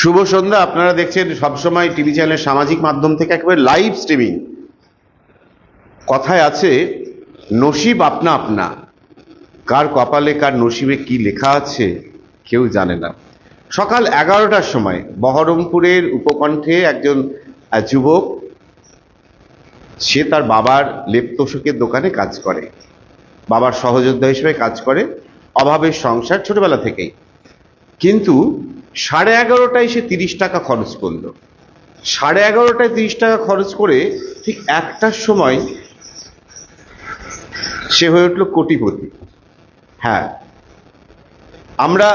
শুভ সন্ধ্যা, আপনারা দেখছেন সবসময় টিভি চ্যানেলের সামাজিক মাধ্যম থেকে একেবারে লাইভ স্ট্রিমিং কথায় আছে, নসিব আপনা আপনা। কার কপালে কার নসিবে কি লেখা আছে, কেউ জানে না। সকাল এগারোটার সময় বহরমপুরের উপকণ্ঠে একজন যুবক, সে তার বাবার লেপ তোষকের দোকানে কাজ করে। বাবার সহযোদ্ধা হিসেবে কাজ করে। অভাবের সংসার ছোটবেলা থেকেই। কিন্তু সাড়ে এগারোটায় সে তিরিশ টাকা খরচ করল। সাড়ে এগারোটায় তিরিশ টাকা খরচ করে ঠিক একটার সময় সে হয়ে উঠল কোটিপতি। হ্যাঁ আমরা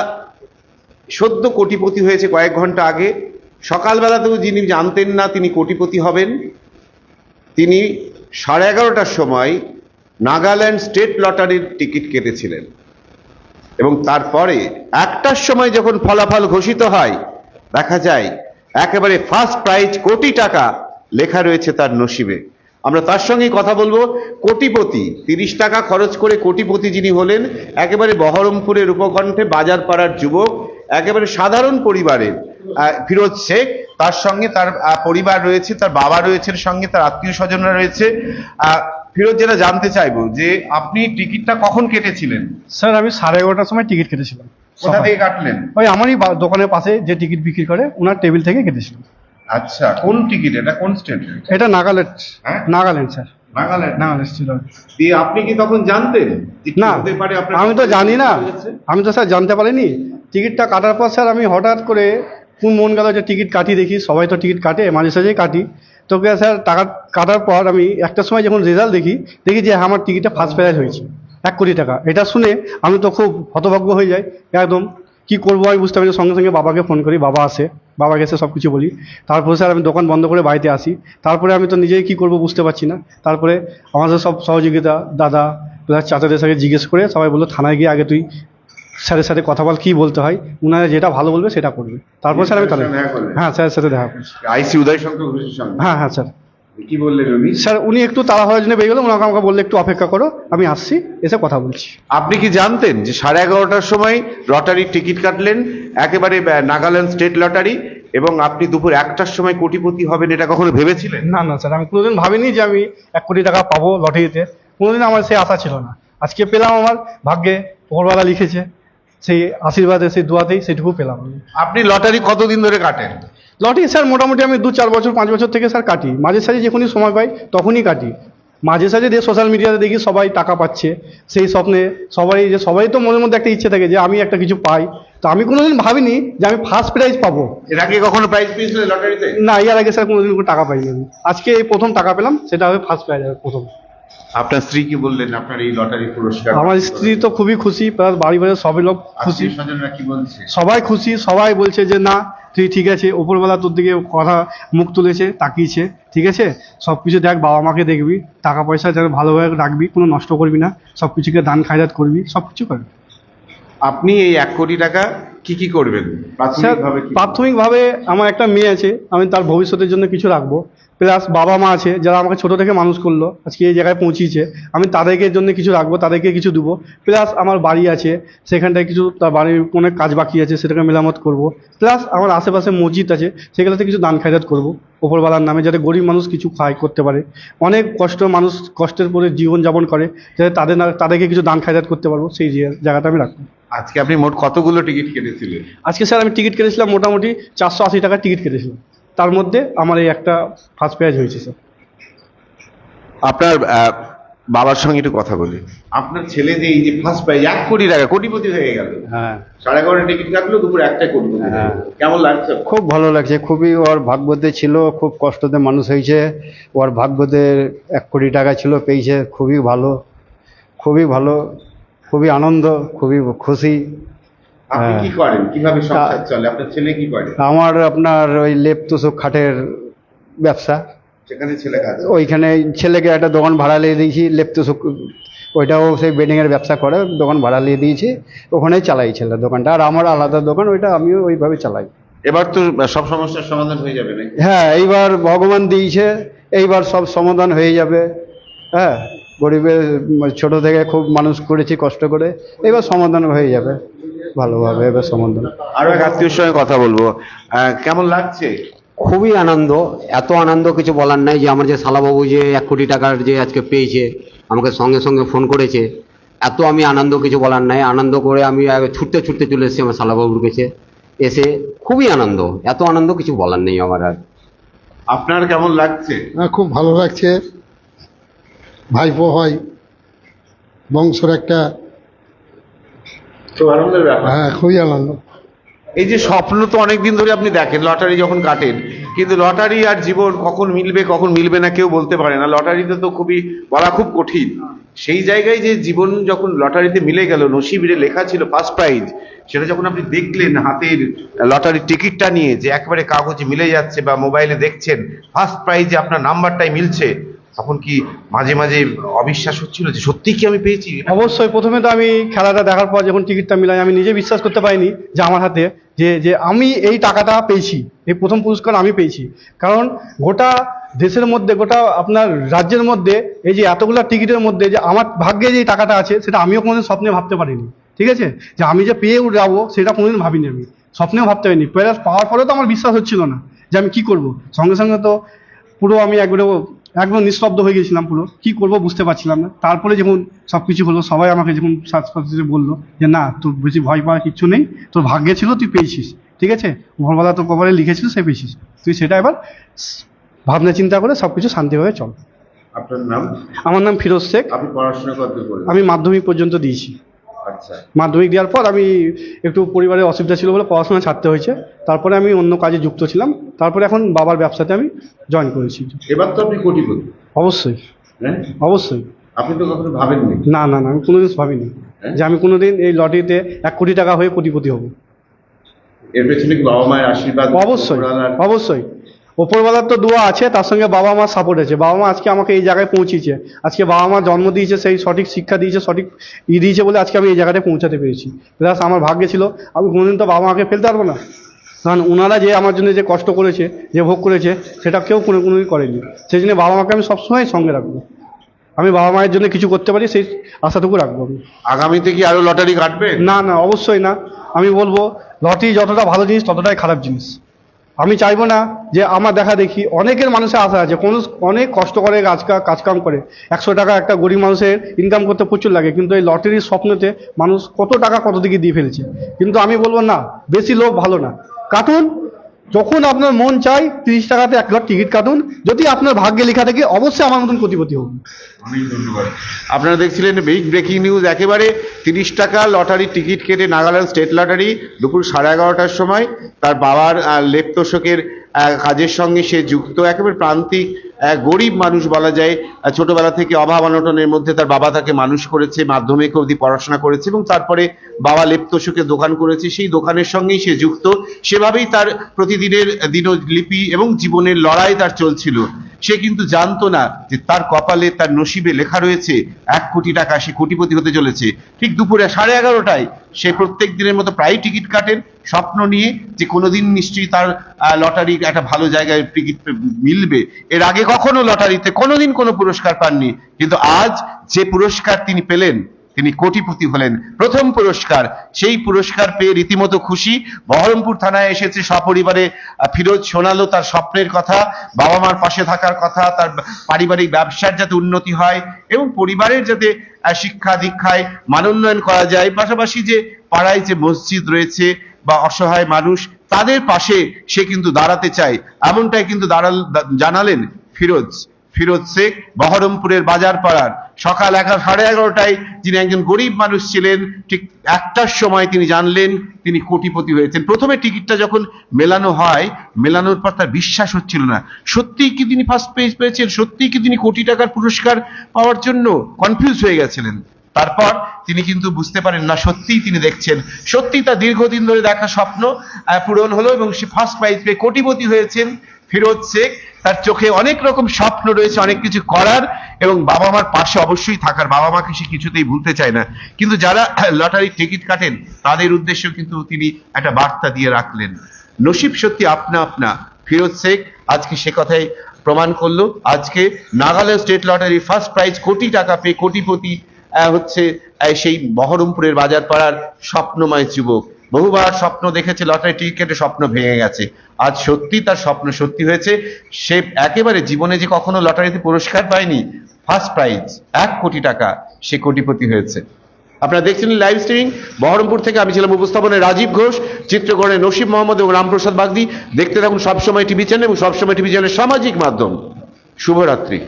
সদ্য কোটিপতি হয়েছে কয়েক ঘণ্টা আগে। সকালবেলাতেও যিনি জানতেন না তিনি কোটিপতি হবেন। তিনি সাড়ে এগারোটার সময় নাগাল্যান্ড স্টেট লটারির টিকিট কেটেছিলেন। এবং তারপরে একটার সময় যখন ফলাফল ঘোষিত হয়, দেখা যায় একেবারে ফার্স্ট প্রাইজ কোটি টাকা লেখা রয়েছে তার নসিবে। আমরা তার সঙ্গে কথা বলব। কোটিপতি, তিরিশ টাকা খরচ করে কোটিপতি যিনি হলেন, একেবারে বহরমপুরের উপকণ্ঠে বাজার পাড়ার যুবক, একেবারে সাধারণ পরিবারের ফিরোজ শেখ, তার সঙ্গে তার পরিবার রয়েছে, তার বাবা রয়েছেন সঙ্গে, তার আত্মীয় স্বজনরা রয়েছে। ফিরোজ যেটা জানতে চাইব যে আপনি টিকিটটা কখন কেটেছিলেন? স্যার আমি সাড়ে এগারোটার সময় টিকিট কেটেছিলাম। কোথা থেকে কাটলেন? ওই আমারই বা- দোকানের পাশে যে টিকিট বিক্রি করে ওনার টেবিল থেকে কেটেছিলাম। আচ্ছা কোন টিকিট? এটা কোন স্টেট? এটা নাগাল্যান্ড। হ্যাঁ? নাগাল্যান্ড স্যার। নাগাল্যান্ড? নাগাল্যান্ড ছিল দিয়ে আপনি কি তখন জানতেন যে কি না হতে পারে আপনার আমি তো জানি না। আমি তো স্যার জানতে পারিনি। টিকিটটা কাটার পর স্যার আমি হঠাৎ করে মন গেল যে টিকিট কাটি দেখি সবাই তো টিকিট কাটে মাঝে সাঝেই কাটি। তোকে স্যার টাকা কাটার পর আমি একটা সময় যখন রেজাল্ট দেখি দেখি যে হ্যাঁ, আমার টিকিটটা ফার্স্ট প্রাইজ হয়েছে এক কোটি টাকা। এটা শুনে আমি তো খুব হতভাগ্য হয়ে যাই একদম কি করব আমি বুঝতে পারি সঙ্গে সঙ্গে বাবাকে ফোন করি বাবা আসে বাবাকে এসে সব কিছু বলি। তারপরে স্যার আমি দোকান বন্ধ করে বাড়িতে আসি। তারপরে আমি তো নিজেই কি করব বুঝতে পারছি না। তারপরে আমাদের সব সহযোগিতা দাদা চাচাদের সাথে জিজ্ঞেস করে সবাই বলল থানায় গিয়ে আগে তুই স্যারের সাথে কথা বল কী বলতে হয় উনারা যেটা ভালো বলবে সেটা করবে। তারপর স্যার আমি তাহলে হ্যাঁ স্যারের সাথে দেখা করছি আইসি উদয় শঙ্কর ঘোষের সঙ্গে। হ্যাঁ হ্যাঁ স্যার। কি বললেন উনি? স্যার উনি একটু তাড়াহুড়োর জন্য বেরিয়ে গেলো ওনাকে আমাকে বললে একটু অপেক্ষা করো আমি আসছি এসে কথা বলছি। আপনি কি জানতেন যে সাড়ে এগারোটার সময় লটারির টিকিট কাটলেন একেবারে নাগাল্যান্ড স্টেট লটারি এবং আপনি দুপুর একটার সময় কোটিপতি হবেন এটা কখনো ভেবেছিলেন? না না স্যার আমি কোনোদিন ভাবিনি যে আমি এক কোটি টাকা পাবো লটারিতে। কোনোদিন আমার সেই আশা ছিল না। আজকে পেলাম আমার ভাগ্যে ওপরওয়ালা লিখেছে। সেই আশীর্বাদে সেই দোয়াতেই সেটুকু পেলাম। আপনি লটারি কতদিন ধরে কাটেন? লটারি স্যার মোটামুটি আমি দু চার বছর পাঁচ বছর থেকে স্যার কাটি। মাঝে সাঝে যখনই সময় পাই তখনই কাটি। মাঝে সাঝে যে সোশ্যাল মিডিয়াতে দেখি সবাই টাকা পাচ্ছে সেই স্বপ্নে সবাই যে সবাই তো মনের মধ্যে একটা ইচ্ছে থাকে যে আমি একটা কিছু পাই। তো আমি কোনোদিন ভাবিনি যে আমি ফার্স্ট প্রাইজ পাবো। এর আগে কখনো প্রাইজ পেয়েছিলেন লটারিতে? না এর আগে স্যার কোনোদিন কোনো টাকা পাইনি আজকে এই প্রথম টাকা পেলাম সেটা হবে ফার্স্ট প্রাইজ প্রথম। আপনার স্ত্রী কি বললেন আপনার এই লটারি পুরস্কার? আমার স্ত্রী তো খুবই খুশি প্লাস বাড়ি বাড়ি সবাই লোক খুশি। স্বজনরা কি বলছে? সবাই খুশি সবাই বলছে যে না তুই ঠিক আছে ওপরবেলা তোর দিকে কথা মুখ তুলেছে তাকিয়েছে ঠিক আছে? সব কিছু দেখ বাবা মাকে দেখবি টাকা পয়সা যেন ভালোভাবে রাখবি কোনো নষ্ট করবি না সব কিছুকে দান খায়রাত করবি সব কিছু করবি। আপনি এই এক কোটি টাকা কি কি করবেন? প্রাথমিকভাবে কি- প্রাথমিকভাবে আমার একটা মেয়ে আছে আমি তার ভবিষ্যতের জন্য কিছু রাখব। প্লাস বাবা মা আছে যারা আমাকে ছোট থেকে মানুষ করল আজকে এই জায়গায় পৌঁছিয়েছে আমি তাদেরকে জন্য কিছু রাখব তাদেরকে কিছু দেবো। প্লাস আমার বাড়ি আছে সেখানটায় কিছু তার বাড়ির অনেক কাজ বাকি আছে সেটাকে মেরামত করব। প্লাস আমার আশেপাশে মসজিদ আছে সেগুলোতে কিছু দান খায়রাত করব ওপরওয়ালার নামে যাতে গরিব মানুষ কিছু খায় করতে পারে। অনেক কষ্ট মানুষ কষ্টের পরে জীবনযাপন করে যাতে তাদের না তাদেরকে কিছু দান খায়রাত করতে পারব সেই জায়গাটা আমি রাখব। আজকে আপনি মোট কতগুলো টিকিট আজকে স্যার আমি টিকিট কেটেছিলাম মোটামুটি চারশো আশি টাকার টিকিট কেটেছিলাম। তার মধ্যে আমার এই একটা ফার্স্ট প্রাইজ হয়েছে স্যার। আপনার বাবার সঙ্গে একটু কথা বলি। আপনার ছেলে যে এই যে ফার্স্ট প্রাইজ এক কোটি টাকা কোটিপতি হয়ে গেল। হ্যাঁ। সাড়ে এগারোটা টিকিট কাটলো দুপুর একটা হয়ে হ্যাঁ। কেমন লাগছে? খুব ভালো লাগছে খুবই ওর ভাগ্যতে ছিল খুব কষ্টতে মানুষ হয়েছে। ওর ভাগ্যতে এক কোটি টাকা ছিল পেয়েছে খুবই ভালো। খুবই ভালো খুবই আনন্দ খুবই খুশি। আপনি হ্যাঁ। কি করেন? কীভাবে সংসার চলে? আপনার ছেলে কি করে? আমার আপনার ওই লেপ তুসুক খাটের ব্যবসা। সেখানে ছেলে কাজ ওইখানে ছেলেকে একটা দোকান ভাড়া নিয়ে দিয়েছি লেপ তুসুক ওইটাও সেই বেডিংয়ের ব্যবসা করে দোকান ভাড়া নিয়ে দিয়েছি ওখানেই চালাই ছেলে দোকানটা। আর আমার আলাদা দোকান ওইটা আমিও ওইভাবে চালাই। এবার তো সব সমস্যার সমাধান হয়ে যাবে হ্যাঁ এইবার ভগবান দিয়েছে এইবার সব সমাধান হয়ে যাবে। হ্যাঁ গরিবের ছোট থেকে খুব মানুষ করেছি কষ্ট করে এবার সমাধান হয়ে যাবে। ভালোভাবে এবার এক আত্মীয়র সঙ্গে কথা বলব। কেমন লাগছে? খুবই আনন্দ। এত আনন্দ কিছু বলার নাই যে আমার যে শালাবাবু যে এক কোটি টাকার যে আজকে পেয়েছে আমাকে সঙ্গে সঙ্গে ফোন করেছে এত আমি আনন্দ কিছু বলার নাই। আনন্দ করে আমি ছুটতে ছুটতে চলে এসেছি আমার শালাবাবুর কাছে। এসে খুবই আনন্দ। এত আনন্দ কিছু বলার নেই আমার আর। আপনার কেমন লাগছে? হ্যাঁ খুব ভালো লাগছে। ভাইপো হয় বংশর একটা খুব আনন্দের ব্যাপার। হ্যাঁ খুবই আনন্দ। এই যে স্বপ্ন তো অনেকদিন ধরে আপনি দেখেন লটারি যখন কাটেন কিন্তু লটারি আর জীবন কখন মিলবে কখন মিলবে না কেউ বলতে পারে না। লটারিতে তো খুবই বলা খুব কঠিন। সেই জায়গায় যে জীবন যখন লটারিতে মিলে গেল নসিবিরে লেখা ছিল ফার্স্ট প্রাইজ সেটা যখন আপনি দেখলেন হাতের লটারির টিকিটটা নিয়ে যে একেবারে কাগজে মিলে যাচ্ছে বা মোবাইলে দেখছেন ফার্স্ট প্রাইজে আপনার নাম্বারটাই মিলছে তখন কি মাঝে মাঝে অবিশ্বাস হচ্ছিল যে সত্যি কি আমি পেয়েছি? অবশ্যই, প্রথমে তো আমি খেলাটা দেখার পর যখন টিকিটটা মিলাই, আমি নিজে বিশ্বাস করতে পারিনি যে আমার হাতে যে যে আমি এই টাকাটা পেয়েছি, এই প্রথম পুরস্কার আমি পেয়েছি। কারণ গোটা দেশের মধ্যে, গোটা আপনার রাজ্যের মধ্যে এই যে এতগুলো টিকিটের মধ্যে যে আমার ভাগ্যে যে টাকাটা আছে, সেটা আমিও কোনোদিন স্বপ্নে ভাবতে পারিনি। ঠিক আছে? যে আমি যে পেয়ে যাব সেটা কোনোদিন ভাবিনি আমি। স্বপ্নেও ভাবতে পারিনি। প্লাস পাওয়ার পরেও তো আমার বিশ্বাস হচ্ছিল না যে আমি কি করব। সঙ্গে সঙ্গে তো পুরো আমি একবারে একদম নিস্তব্ধ হয়ে গেছিলাম পুরো। কি করব বুঝতে পারছিলাম না। তারপরে যখন সব কিছু হলো সবাই আমাকে যখন শ্বাসকষ্টে বলল যে না তোর বেশি ভয় পাওয়ার কিচ্ছু নেই তোর ভাগ্যে ছিল তুই পেয়েছিস। ঠিক আছে? ভোরবেলা তোর কপালে লিখেছিল সে পেয়েছিস। তুই সেটা এবার ভাবনা চিন্তা করে সব কিছু শান্তিভাবে চল। আপনার নাম? আমার নাম ফিরোজ শেখ। আপনি পড়াশোনা করতে আমি মাধ্যমিক পর্যন্ত দিয়েছি। মাধ্যমিক দেওয়ার পর আমি একটু পরিবারের অসুবিধা ছিল বলে পড়াশোনা ছাড়তে হয়েছে। তারপরে আমি অন্য কাজে যুক্ত ছিলাম। তারপরে এখন বাবার ব্যবসাতে আমি জয়েন করেছি। এবার তো আপনি কোটিপতি। অবশ্যই। হ্যাঁ? অবশ্যই। আপনি তো কখনো ভাবেননি? না না না আমি কোনোদিন ভাবিনি যে আমি কোনোদিন এই লটারিতে এক কোটি টাকা হয়ে কোটিপতি হব। এর পেছনে কি বাবা মায়ের আশীর্বাদ অবশ্যই অবশ্যই। ওপরবেলার তো দোয়া আছে তার সঙ্গে বাবা মার সাপোর্ট আছে। বাবা মা আজকে আমাকে এই জায়গায় পৌঁছেছে আজকে বাবা মা জন্ম দিয়েছে সেই সঠিক শিক্ষা দিয়েছে সঠিক ই দিয়েছে বলে আজকে আমি এই জায়গাটায় পৌঁছাতে পেরেছি। প্লাস আমার ভাগ্যে ছিল আমি কোনোদিন তো বাবা মাকে ফেলতে পারব না। কারণ ওনারা যে আমার জন্য যে কষ্ট করেছে যে ভোগ করেছে সেটা কেউ কোনো কোনোদিন করেনি। সেই জন্য বাবা মাকে আমি সবসময় সঙ্গে রাখব। আমি বাবা মায়ের জন্য কিছু করতে পারি সেই আশাটুকু রাখব আমি। আগামীতে কি আরও লটারি কাটবে? না না অবশ্যই না। আমি বলব লটারি যতটা ভালো জিনিস ততটাই খারাপ জিনিস। আমি চাইব না যে আমার দেখা দেখি অনেকের মানুষের আশা আছে, কোন অনেক কষ্ট করে কাজ কাজকাম করে। একশো টাকা একটা গরিব মানুষের ইনকাম করতে প্রচুর লাগে, কিন্তু এই লটারির স্বপ্নতে মানুষ কত টাকা কত দিকে দিয়ে ফেলছে। কিন্তু আমি বলব না, বেশি লোভ ভালো না। কাটুন যখন আপনার মন চাই তিরিশ টাকাতে এক লাখ টিকিট কাটুন যদি আপনার ভাগ্যে লেখা থাকে অবশ্যই আমার মতন প্রতিপতি হোক ধন্যবাদ। আপনারা দেখছিলেন বিগ ব্রেকিং নিউজ একেবারে তিরিশ টাকা লটারি টিকিট কেটে নাগাল্যান্ড স্টেট লটারি দুপুর সাড়ে এগারোটার সময় তার বাবার আহ, লেপ কাজের সঙ্গে সে যুক্ত একেবারে প্রান্তিক গরিব মানুষ বলা যায় ছোটবেলা থেকে অভাব অনটনের মধ্যে তার বাবা তাকে মানুষ করেছে, মাধ্যমিক অবধি পড়াশোনা করেছে এবং তারপরে বাবা লেপ তোষকের দোকান করেছে। সেই দোকানের সঙ্গেই সে যুক্ত। সেভাবেই তার প্রতিদিনের দিনলিপি এবং জীবনের লড়াই তার চলছিল। সে কিন্তু জানতো না যে তার কপালে তার নসিবে লেখা রয়েছে, এক কোটি টাকা সে কোটিপতি হতে চলেছে। ঠিক দুপুরে সাড়ে এগারোটায় সে প্রত্যেক দিনের মতো প্রায় টিকিট কাটেন, স্বপ্ন নিয়ে যে কোনোদিন নিশ্চয়ই তার লটারি একটা ভালো জায়গায় টিকিট মিলবে। এর আগে কখনো লটারিতে কোনোদিন কোনো পুরস্কার পাননি। কিন্তু আজ যে পুরস্কার তিনি পেলেন তিনি কোটিপতি হলেন। প্রথম পুরস্কার, সেই পুরস্কার পেয়ে রীতিমতো খুশি। বহরমপুর থানায় এসেছে সপরিবারে ফিরোজ শোনালো তার স্বপ্নের কথা বাবা মার পাশে থাকার কথা, তার পারিবারিক ব্যবসার যাতে উন্নতি হয় এবং পরিবারের যাতে শিক্ষা দীক্ষায় মানোন্নয়ন করা যায়। পাশাপাশি যে পাড়ায় যে মসজিদ রয়েছে বা অসহায় মানুষ, তাদের পাশে সে কিন্তু দাঁড়াতে চায়। এমনটাই কিন্তু দাঁড়াল জানালেন ফিরোজ। ফিরোজ শেখ, বহরমপুরের বাজার পাড়ার সকাল এগারো, সাড়ে এগারোটায় যিনি একজন গরিব মানুষ ছিলেন, ঠিক একটার সময় তিনি জানলেন তিনি কোটিপতি হয়েছেন। প্রথমে টিকিটটা যখন মেলানো হয়, মেলানোর পর তার বিশ্বাস হচ্ছিল না। সত্যিই কি তিনি ফার্স্ট পেজ পেয়েছেন? সত্যিই কি তিনি কোটি টাকার পুরস্কার পাওয়ার জন্য কনফিউজ হয়ে গেছিলেন? তারপর তিনি কিন্তু বুঝতে পারেন না, সত্যিই তিনি দেখছেন। সত্যি তার দীর্ঘদিন ধরে দেখা স্বপ্ন পূরণ হলো এবং সে ফার্স্ট প্রাইজ পেয়ে কোটিপতি হয়েছেন। ফিরোজ শেখ, তার চোখে অনেক রকম স্বপ্ন রয়েছে, অনেক কিছু করার, এবং বাবা মার পাশে অবশ্যই থাকার। বাবা মাকে সে কিছুতেই ভুলতে চায় না। কিন্তু যারা লটারির টিকিট কাটেন, তাদের উদ্দেশ্যেও কিন্তু তিনি একটা বার্তা দিয়ে রাখলেন। নসিব সত্যি আপনা আপনা, ফিরোজ শেখ আজকে সে কথাই প্রমাণ করল। আজকে Nagaland state lottery first prize কোটি টাকা পেয়ে কোটিপতি হচ্ছে সেই বহরমপুরের বাজারপাড়ার স্বপ্নময় যুবক। বহুবার স্বপ্ন দেখেছে, লটারি টিকিটে স্বপ্ন ভেঙে গেছে। আজ সত্যি তার স্বপ্ন সত্যি হয়েছে। সে একেবারে জীবনে যে কখনো লটারিতে পুরস্কার পায়নি ফার্স্ট প্রাইজ এক কোটি টাকা সে কোটিপতি হয়েছে। আপনারা দেখছেন লাইভ স্ট্রিমিং বহরমপুর থেকে আমি ছিলাম উপস্থাপনে রাজীব ঘোষ, চিত্রকরণে নসিব মোহাম্মদ এবং রামপ্রসাদ বাগদি। দেখতে থাকুন সবসময় টিভি চ্যানেল এবং সবসময় টিভি চ্যানেলের সামাজিক মাধ্যম। শুভরাত্রি।